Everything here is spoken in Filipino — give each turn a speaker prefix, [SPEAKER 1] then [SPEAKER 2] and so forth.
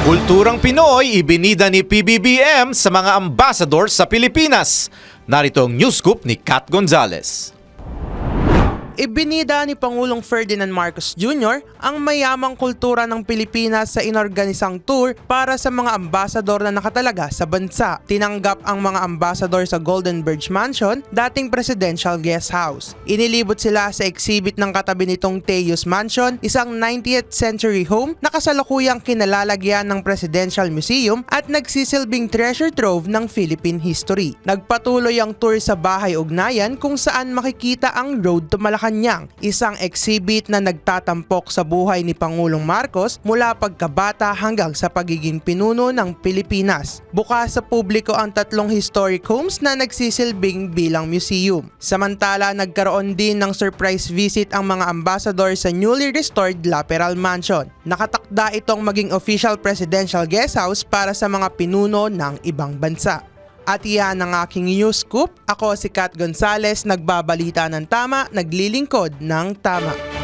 [SPEAKER 1] Kulturang Pinoy ibinida ni PBBM sa mga ambassador sa Pilipinas. Narito ang news scoop ni Kat Gonzalez.
[SPEAKER 2] Ibinida ni Pangulong Ferdinand Marcos Jr. ang mayamang kultura ng Pilipinas sa inorganisang tour para sa mga ambasador na nakatalaga sa bansa. Tinanggap ang mga ambasador sa Golden Birch Mansion, dating presidential guest house. Inilibot sila sa exhibit ng katabi nitong Teos Mansion, isang 90th century home na kasalukuyang kinalalagyan ng Presidential Museum at nagsisilbing treasure trove ng Philippine history. Nagpatuloy ang tour sa bahay ugnayan kung saan makikita ang Road to Malacanang, isang exhibit na nagtatampok sa buhay ni Pangulong Marcos mula pagkabata hanggang sa pagiging pinuno ng Pilipinas. Bukas sa publiko ang tatlong historic homes na nagsisilbing bilang museum. Samantala, nagkaroon din ng surprise visit ang mga ambassador sa newly restored Laperal Mansion. Nakatakda itong maging official presidential guest house para sa mga pinuno ng ibang bansa. At iyan ang aking news scoop. Ako si Kat Gonzales, nagbabalita ng tama, naglilingkod ng tama.